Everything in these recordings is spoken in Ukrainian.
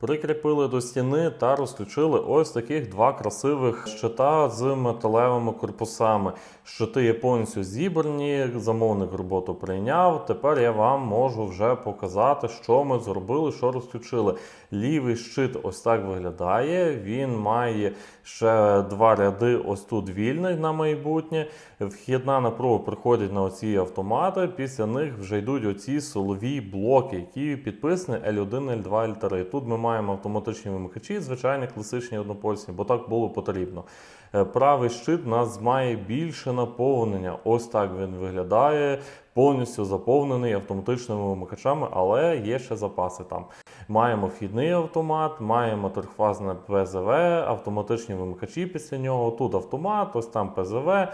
Прикріпили до стіни та розключили ось таких два красивих щита з металевими корпусами. Щити є повністю зібрані, замовник роботу прийняв. Тепер я вам можу вже показати, що ми зробили, що розключили. Лівий щит ось так виглядає. Він має ще два ряди ось тут вільних на майбутнє. Вхідна напруга приходить на оці автомати. Після них вже йдуть оці силові блоки, які підписані L1, L2, L3. Тут ми маємо автоматичні вимикачі, звичайні класичні однопольсні, бо так було потрібно. Е, Правий щит у нас має більше наповнення. Ось так він виглядає, повністю заповнений автоматичними вимикачами, але є ще запаси там. Маємо вхідний автомат, маємо трьохфазне ПЗВ, автоматичні вимикачі після нього. Тут автомат, ось там ПЗВ. Е,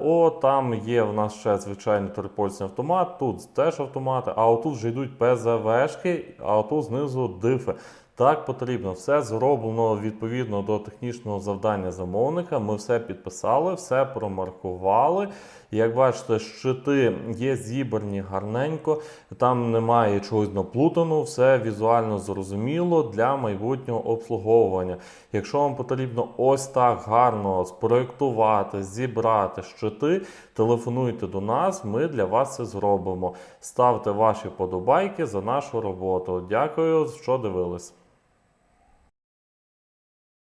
О, там є в нас ще звичайний трипольсний автомат, тут теж автомати, а отут вже йдуть ПЗВшки, а отут знизу дифи. Так потрібно. Все зроблено відповідно до технічного завдання замовника. Ми все підписали, все промаркували. Як бачите, щити є зібрані гарненько, там немає чогось наплутаного, все візуально зрозуміло для майбутнього обслуговування. Якщо вам потрібно ось так гарно спроектувати, зібрати щити, телефонуйте до нас, ми для вас це зробимо. Ставте ваші подобайки за нашу роботу. Дякую, що дивились.